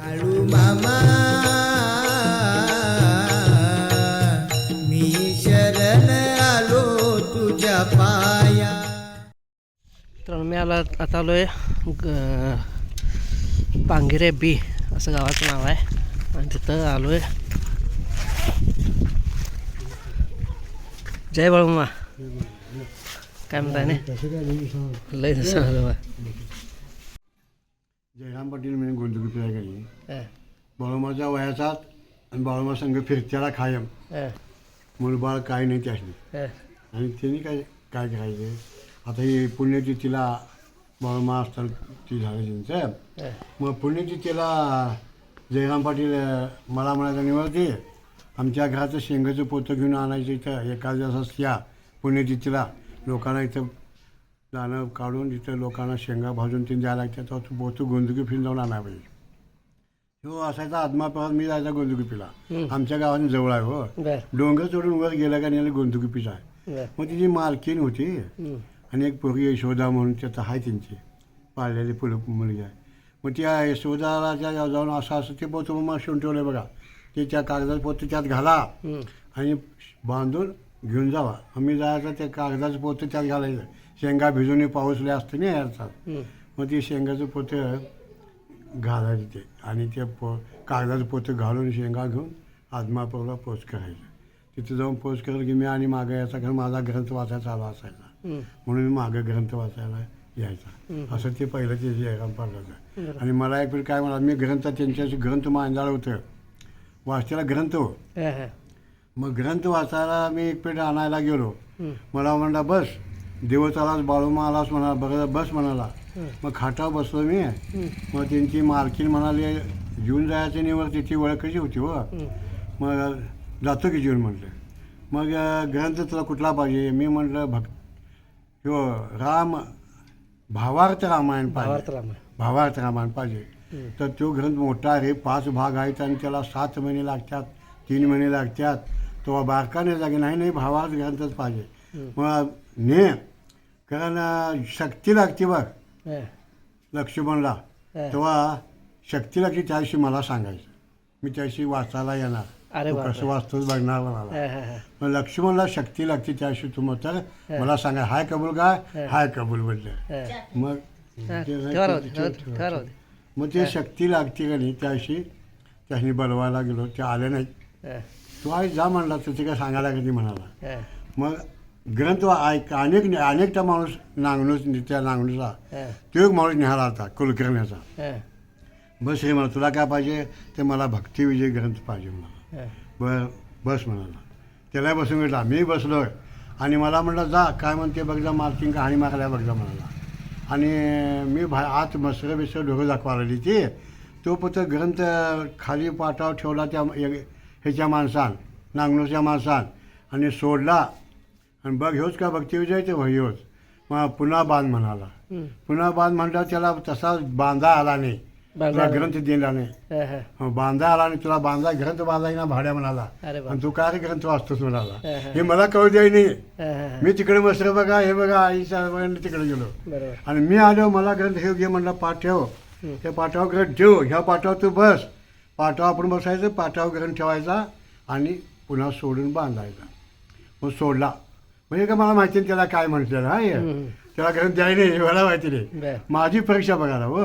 बाळू मामा. मी शरण आलो तुझ्या पाया. तर मी आला आता आलो आहे ग पांगिरे बी असं गावाचं नाव आहे. आणि तिथं आलो आहे जय बाळूमा काय म्हणताय नाही लय बा. जयराम पाटील म्हणून गोंदुकी गेली हं, बाळूमाच्या वयाचाच आणि बाळूमा संघ फिरत्याला कायम. हं, मूलबाळ काय नाही त्यासनी. आणि त्यांनी काय काय करायचे? आता ही पुण्यतिथीला बाळूमा असताना ती झालं त्यांचं. मग पुण्यतिथीला जयराम पाटील मला म्हणायचं निवडते आमच्या घराचं शेंगाचं पोतं घेऊन आणायचं इथं एका दिवसात या पुण्यतिथीला. लोकांना इथं दाणं काढून इथं लोकांना शेंगा भाजून ते द्यायला लागतात. तू पोतं गोंदुकी फिरून जाऊन आणायला पाहिजे. हो असायचा आत्माप्रवास मी जायचा गोंदुकीपीला आमच्या गावाने जवळ आहे हो. डोंगर चढून वर गेला का नाही गोंदुकीपीचा आहे. मग तिची मालकीन होती. आणि एक पोरगी यशोदा म्हणून त्याचं आहे त्यांची. पाळलेली फुलं मुलगी आहे. मग त्या यशोदाला त्या जाऊन असं असं ते पोतं मग शिवून ठेवलं बघा. ते त्या कागदाचं पोतं त्यात घाला. आणि बांधून घेऊन जावा. आम्ही जायचं ते कागदाचं पोतं त्यात घालायचं. शेंगा भिजून पाऊस लय असतं नाही याचा हं, मग ते शेंगाचं पोतं घालायचं ते. आणि ते पो कागदाचं पोतं घालून शेंगा घेऊन आदमापूरला पोच करायचं. तिथं जाऊन पोच केलं की मी आणि मागं यायचा कारण माझा ग्रंथ वाचायचा चालू असायचा. म्हणून मी मागं ग्रंथ वाचायला यायचा. असं ते पहिलं ते जयराम पाटलाचं आणि मला एक वेळ काय म्हणा मी ग्रंथ त्यांच्याशी ग्रंथ मांडायला होतं. वाचतेला ग्रंथ. हो मग ग्रंथ वाचायला मी एक पेट आणायला गेलो. मला म्हणला बस दिवस आलास बाळूमा आलास म्हणा बरं बस म्हणाला. मग खाटावर बसलो मी. मग त्यांची मालकीन म्हणाली जेवून जायचं निवर तिची ओळख कशी होती हो? हं, मग जातो की जेवून म्हटलं. मग ग्रंथ तुला कुठला पाहिजे? मी म्हटलं भक्त हो राम भावार्थ रामायण पाहिजे. भावार्थ रामा भावार्थ रामायण पाहिजे. तर तो ग्रंथ मोठा आहे पाच भाग आहेत आणि त्याला सात महिने लागतात तीन महिने लागतात. तो बारकाने जागे नाही नाही भावार्थ ग्रंथच पाहिजे. मग ने कारण शक्ती लागते बघ. हं, लक्ष्मणला. हं. तेव्हा शक्ती लागते त्याविषयी मला सांगायचं. मी त्याविषयी वाचायला येणार. अरे तू बापरे. कसं वाचतोच बघणार मला हं, हं, हं. मग लक्ष्मणला शक्ती लागते त्याविषयी तू मग तर मला सांगा हाय कबूल काय हाय कबूल हं. मग हं, ते नाही ठेवा राहू ते- दे, ते- ठेवा- ते- ठेवा राहू दे. मग ते शक्ती लागते का नाही त्याविषयी त्यांनी बोलवायला गेलो ते आले नाही हं, तू आई जा म्हणला तुझे काय सांगायला कधी म्हणाला. हं, मग ग्रंथ ऐक अनेक अनेकटा माणूस नांगणूस त्या नांगणूचा तो एक माणूस निघाला होता कुलकर्ण्याचा बस हे म्हणा तुला काय पाहिजे? ते मला भक्तिविजय ग्रंथ पाहिजे हं. बर बस म्हणाला. त्याला बसून भेटला मी बसलो आणि मला म्हटलं जा काय म्हणते बघ जा मालकीन कहाणी मागल्या बघ जा म्हणाला. आणि मी भा आत मसरं बिसरं डोकं दाखवा लागली ती. तो पुत्र ग्रंथ खाली पाटावर ठेवला त्या ह्याच्या माणसान नांगणूच्या माणसान. आणि सोडला. आणि बघ ह्योच का भक्तिविजय ते होय ह्योच. मग पुन्हा बांध म्हणाला. पुन्हा बांध म्हणता त्याला तसा बांधा आला नाही. तुला ग्रंथ दिला नाही. बांधा आला आणि तुला बांधा ग्रंथ बांधा ना भाड्या म्हणाला. आणि तू काय ग्रंथ वाचतोस म्हणाला. हं, मला कळू द्याय नाही. मी तिकडे बसलो बघा हे बघा आईच्या तिकडे गेलो. आणि मी आलो मला ग्रंथ हे घे म्हणला पाठ ठेव हं. त्या पाठावर ग्रंथ ठेव. ह्या पाठावर तू बस. पाठावर आपण बसायचं पाठावर ग्रंथ ठेवायचा आणि पुन्हा सोडून बांधायचा. मग सोडला. म्हणजे का मला माहिती नाही त्याला काय म्हटलेलं हा त्याला ग्रंथ द्याय नाही मला माहिती नाही. बर. माझी परीक्षा बघायला हो.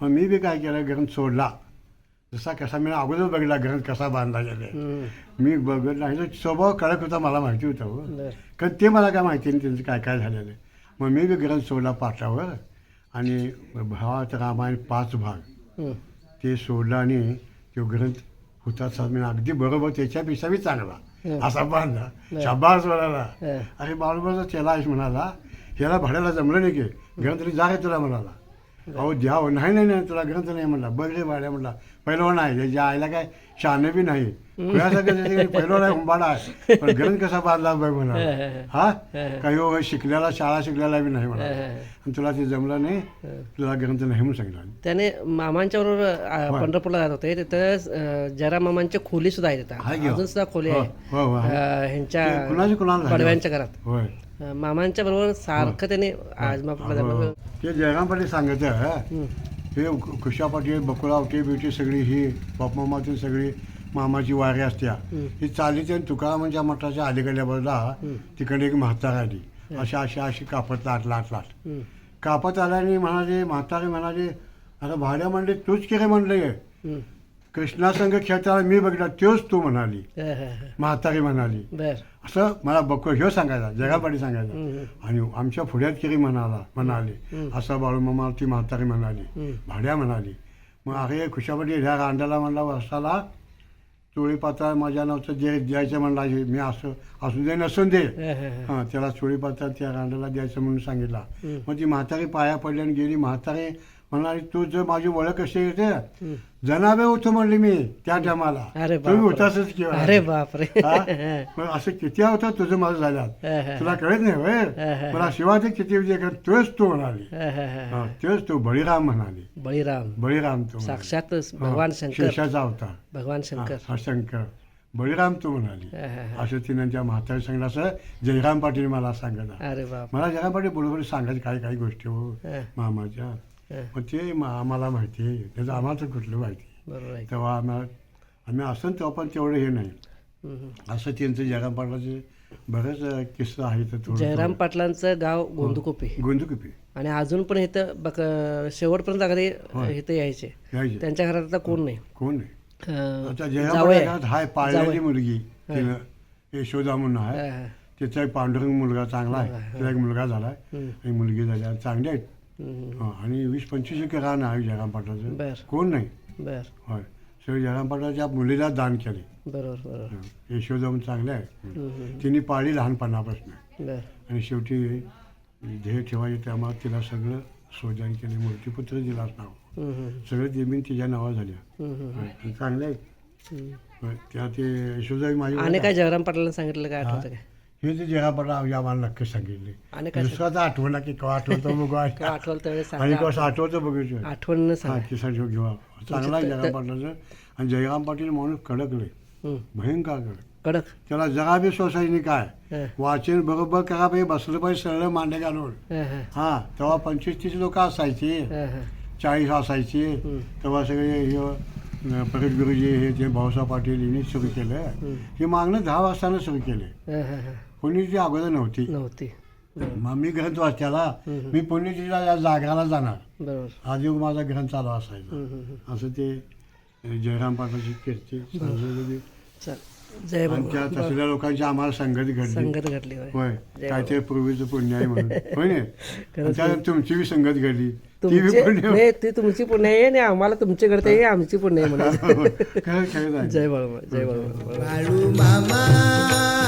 मग मी बी काय केलं ग्रंथ सोडला. जसा कसा मी अगोदर बघितला ग्रंथ कसा बांधला गेले. मी बघितला आणि तो स्वभाव कडक होता मला माहिती होता हो. बर. कारण ते मला काय माहिती नाही त्यांचं काय काय झालेलं आहे. मग मी बी ग्रंथ सोडला पाठावर आणि भावाचं रामायण पाच भाग. ते सोडला आणि तो ग्रंथ होता मी अगदी बरोबर त्याच्यापेक्षा बी चांगला. असा बांधला बरं. शाबास म्हणाला. हं. अरे बाळूबाचा चेला आहेस म्हणाला. ह्याला भाड्याला जमलं नाही की. ग्रंथ जा तुला म्हणाला. अहो द्यावं नाही नाही नाही तुला ग्रंथ नाही म्हणला. बघ रे भाड्या म्हणला. पहिलवान आहे. त्याच्या आईला काय शहाणे बी नाही. पहिलवान आहे हुंबाडा आहे. पण ग्रंथ कसा बांधला बाई म्हणा. हा काही हो शिकलेला शाळा शिकलेला बी नाही म्हणा. आणि तुला ते जमलं नाही तुला ग्रंथ नाही म्हणून सांगितलं. त्याने मामांच्या बरोबर पंढरपूरला जात होते. तिथं जरा मामांच्या खोली सुद्धा आहे आहे तिथं की हो? अजून सुद्धा खोली हो, आहे. हो, ह्यांच्या कुणाची कुणाला? पडव्यांच्या घरात. होय. मामांच्या बरोबर सारखं त्याने. जाणं- ते जयराम पाटील सांगायचं हं. खुशा पाटील बकुळावटी बिवटी सगळी ही बापमामाची सगळी मामाची वारी असत्या. ही चालीची आणि तुकारामांच्या मठाच्या अलीकडल्या बाजूला तिकडे एक म्हातार आली. अशा अशा अशी कापत लाट लाट लाट. कापत आल्याने म्हणाले म्हातारे म्हणाले आता भाड्या म्हणले तूच की रे म्हणले कृष्णासंग खेळताना मी बघितला तोच तू म्हणाली. म्हातारी म्हणाली. बर. असं मला बक्को ह्यो सांगायचा जगापाटी सांगायचा. हं. आणि आमच्या पुढ्यात किरी म्हणाला म्हणाले. असं बाळू मामा ती म्हातारी म्हणाली. भाड्या म्हणाली. मग अरे खुशापाटी ह्या रांडाला म्हणला वर्षाला चोळी पात्र माझ्या नावचं जे द्यायचं म्हणला मी असं असू दे नसून दे. ह, त्याला चोळी पात्र त्या रांडाला द्यायचं म्हणून सांगितला. मग ती म्हातारी पाया पडली आणि गेली. म्हातारी म्हणाली तू जर माझी ओळख कशी येते हं. जनाबे होतो म्हणली मी त्या टायमाला. तुम्ही. होतासच किंवा अरे बापरे. हा? असं किती होतं तुझं माझं झाल्यात? ह, तुला कळत नाही हा, हा. मला शिवाजी किती विजय कर तोच तू म्हणाली. ह, ह, ह. हा, तोच तू बळीराम म्हणाली. बळीराम. बळीराम तू. साक्षात हा, भगवान शंकर. शेषाचा होता भगवान शंकर. हा शंकर. बळीराम तू म्हणाली. ह, ह. असं तिनं त्या म्हातारी सांगितलं असं जयराम पाटील मला सांगत अरे बाप मला जयराम पाटील बरोबर सांगायचे काही काही गोष्टी हो. मामाच्या. मग ते मा- आम्हाला माहिती आहे. त्याचं आम्हाला तर कुठलं माहिती बरोबर आहे. तेव्हा आम्हाला आम्ही असं तेव्हा पण तेवढं हे नाही. हं, हं. असं त्यांचं जयराम पाटलाचे बरेच अं, किस्सा आहेत थोडं जयराम पाटलांचं गाव गोंदुकोपी. गोंदुकिपी. आणि अजून पण इथं बक शेवटपर्यंत अगदी. इथं यायचे. यायचे. त्यांच्या घरात आता कोण नाही. कोण नाही. अं, आता जयराम जावई पाटील घरात हाय पाळलेली. मुलगी. तिनं यशोदा म्हणून आहे. हं, त्याचा एक पांडुरंग मुलगा चांगला आहे. एक मुलगा झाला आहे हं, आणि मुलगी झाली आहे. चांगले आहेत हं, आणि वीस पंचवीस एकर रान आहे जयराम पाटलाचं. बर. कोण नाही? बर. होय. सगळे जयराम पाटलाच्या मुलीला दान केले. बरोबर बरोबर. हं. यशोदा म्हणून चांगले आहे. तिने पाळली लहानपणापासून. बर. आणि शेवटी ध्येय ठेवायचे त्यामुळे तिला सगळं सोजान केले. मूर्तीपुत्र दिला नाव. सगळं जमीन तिच्या नावावर झाल्या हं, हं, होय. आणि चांगले हं. होय. त्या ते यशोदा माझी आणि काय जयराम पाटलांना सांगितलं काय आठवतं काय? हे ते जगापडा आम्हाला नक्की सांगितले. आणि काय दुसरा तर आठवण की केव्हा आठवतो बघू आणि आठवलं त्यावेळेस कसं सांगा आठवतं बघूचं आठवण हा सांगा घेऊ चांगला आहे जयराम पाटलाचं. आणि जयराम पाटील माणूस कडकले. हं, भयंकर कडक. कडक. त्याला जगा बी सोसायटी काय? हं, वाचन बरोबर करा पाहिजे बसलं पाहिजे सरळ मांडे घालून. हं, हं, हा तेव्हा पंचवीस तीस लोक असायची. हं, हं, चाळीस असायची. तेव्हा सगळे हे अं, परत गुरुजी हे ते भाऊसाहेब पाटील यांनी सुरू केलं. हं. हे मागणं दहा वाजताना सुरू केले. हं, हं, हं. ती अगोदर नव्हती. नव्हती. मग मी ग्रंथ वाचत्याला हं. मी पुण्यतिथीला या जागराला जाणार आधी माझा ग्रंथ चालू असायचा. असं ते जयराम पाटलाची कीर्ती तसल्या लोकांची आम्हाला संगत घडली. संगत घडली होय. काय ते पूर्वीचं पुण्य आहे म्हणून. होय तुमची बी संगत घडली. ती तुमचे पुण्य नाही ती तुमची पुण्य आहे आणि आम्हाला तुमचे घडते हे आमची पुण्य आहे म्हणून. जय बाळू जय बाळू बाळू मामा.